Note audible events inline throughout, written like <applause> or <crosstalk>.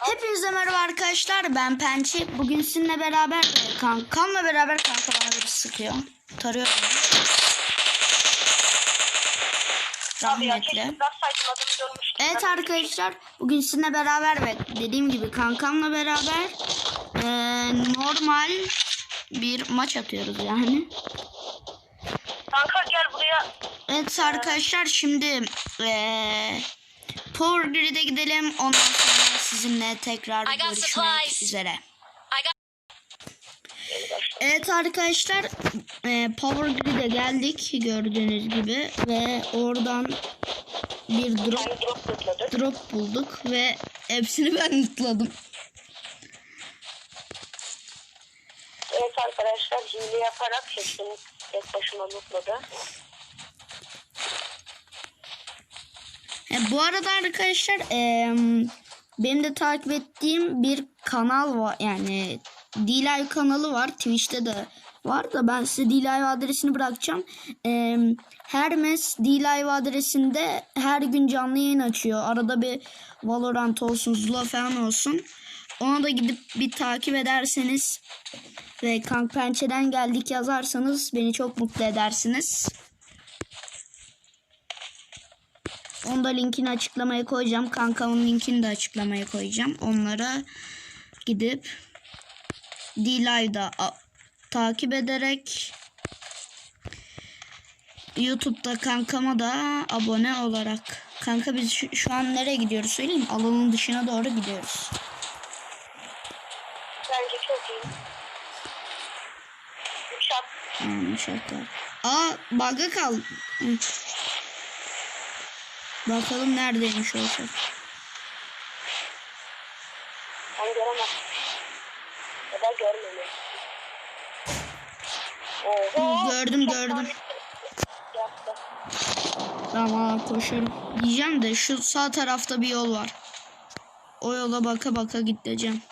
Hepinize merhaba arkadaşlar. Ben Pençi. Bugün sizinle beraber e, kankamla beraber kanka bana biri sıkıyor. Tarıyor Rahmetli. Evet arkadaşlar bugün sizinle beraber ve dediğim gibi kankamla beraber e, normal bir maç atıyoruz yani. Kanka gel buraya. Evet arkadaşlar şimdi e, Power Grid'e gidelim. Ondan sonra sizinle tekrar görüşmek üzere. Evet arkadaşlar e, Power Grid'e geldik gördüğünüz gibi ve oradan bir drop drop bulduk ve hepsini <laughs> ben mutladım. Evet arkadaşlar hile yaparak hepsini tek başıma mutladı. E, bu arada arkadaşlar e, benim de takip ettiğim bir kanal var yani D-Live kanalı var Twitch'te de var da ben size D-Live adresini bırakacağım. E, Hermes D-Live adresinde her gün canlı yayın açıyor. Arada bir Valorant olsun, Zula falan olsun. Ona da gidip bir takip ederseniz ve Kank Pençe'den geldik yazarsanız beni çok mutlu edersiniz. Onu da linkini açıklamaya koyacağım. Kankamın linkini de açıklamaya koyacağım. Onlara gidip D-Live'da takip ederek YouTube'da kankama da abone olarak. Kanka biz şu, şu an nereye gidiyoruz söyleyeyim? Alanın dışına doğru gidiyoruz. Bence çok iyi. Uçak. Hmm, şaka. Aa bug'a kaldı. Bakalım neredeymiş o uçak. Ben göremem. Ya da görmemem. Oho. Gördüm, gördüm. Tamam koşuyorum. Diyeceğim de şu sağ tarafta bir yol var. O yola baka baka gideceğim.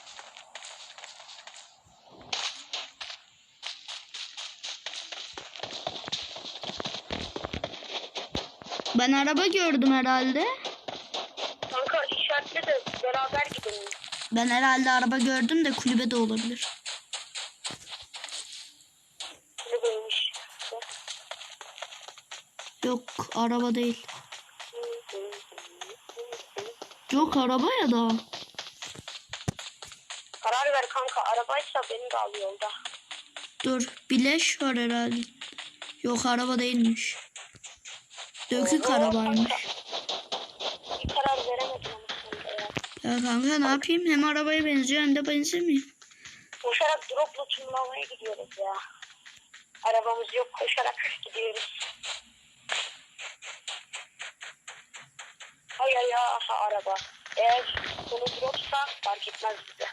Ben araba gördüm herhalde. Kanka işaretle de beraber gidelim. Ben herhalde araba gördüm de kulübede olabilir. Kulübeymiş. Yok araba değil. <laughs> Yok araba ya da. Karar ver kanka. Arabaysa beni de al yolda. Dur bileş var herhalde. Yok araba değilmiş. Dökük arabaymış. Karar veremedim ama ya. Kanka ne yapayım? Hem arabaya benziyor hem de benzemiyor. Koşarak dropla tırmanmaya gidiyoruz ya. Arabamız yok koşarak gidiyoruz. Ay ay aha araba. Eğer konu dropsa fark etmez bize.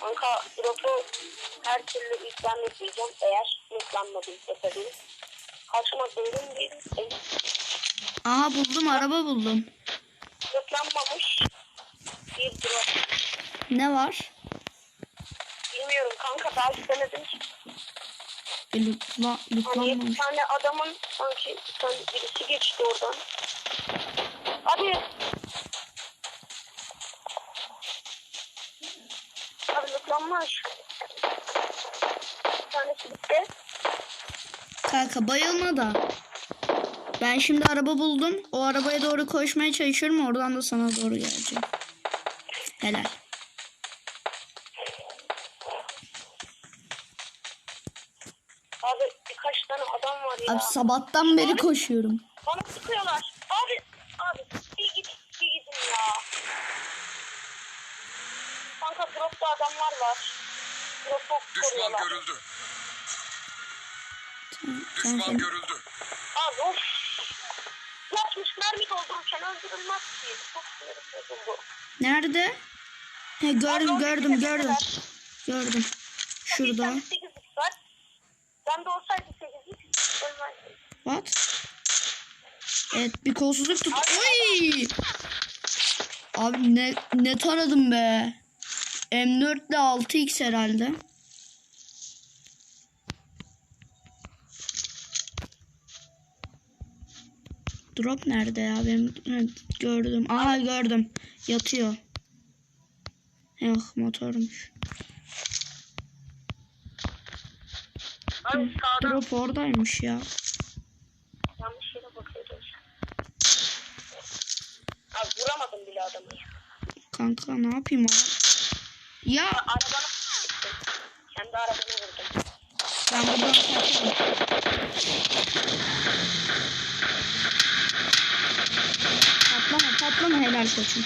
Kanka dropu her türlü ilkten yükleyeceğim eğer yüklenmediyse tabii. Karşıma bölüm değil. Aha buldum araba buldum. Yüklenmemiş bir drop. Ne var? Bilmiyorum kanka daha hiç denedim ki. E, Lutla, Hani bir lutlanmamış. tane adamın sanki bir tane birisi geçti oradan. Abi. Bir tanesi bitti. Kanka bayılma da. Ben şimdi araba buldum. O arabaya doğru koşmaya çalışıyorum. Oradan da sana doğru geleceğim. Helal. Abi birkaç tane adam var ya. Abi sabahtan beri koşuyorum. Bana sıkıyorlar. Abi. Abi bir git bir gidin ya. Kanka dropta adamlar var. Drop'u Düşman görüldü. Düşman görüldü. Abi of. Yatmış mermi doldururken öldürülmez ki. Çok sinirim bozuldu. Nerede? He, gördüm gördüm gördüm. Gördüm. Şurada. Bir tane 8 var. Ben de olsaydı 8 ölmezdim. What? Evet bir kolsuzluk tut. Oy! Abi ne ne taradım be. M4 ile 6x herhalde. Drop nerede ya? Benim gördüm. Aha gördüm. Yatıyor. Yok motormuş. Abi Drop oradaymış ya. yanlış yere bakıyoruz. Abi vuramadım bile adamı. ya. Kanka ne yapayım ama? Ya gittim. Kendi arabana vurdum. ben buradan kaçarım. Patlama patlama helal koçum.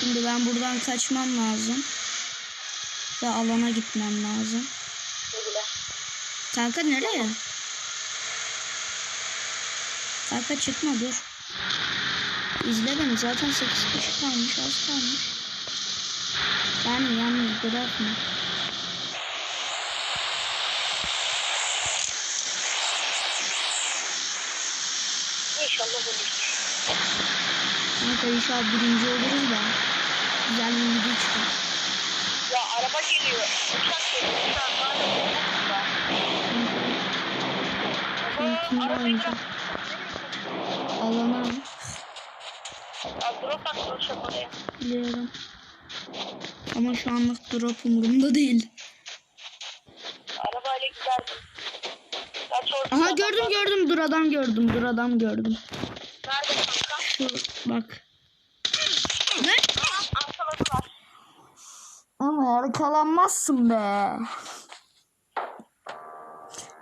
Şimdi ben buradan kaçmam lazım. Ve alana gitmem lazım. Kanka nereye? Kanka çıkma dur. İzle beni zaten 8 kişi kalmış az kalmış. Yani yalnız bırakma. İnşallah olur. Kanka inşallah birinci oluruz da. Güzel bir video çıkar. Araba geliyor. Uçak geliyor. Uçak kimle Arabayı oynayacağım? Alana Ya drop uçak oraya. biliyorum. Ama şu anlık drop umurumda değil. Arabayla giderdim. Aha gördüm gördüm dur adam gördüm dur adam gördüm. Nerede kanka? Şu bak. Ne? Aha arkaladılar. Ama arkalanmazsın be.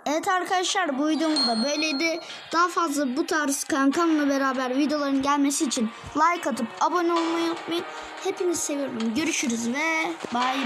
Evet arkadaşlar bu videomuz da böyleydi. Daha fazla bu tarz kankamla beraber videoların gelmesi için like atıp abone olmayı unutmayın. Hepinizi seviyorum. Görüşürüz ve bye.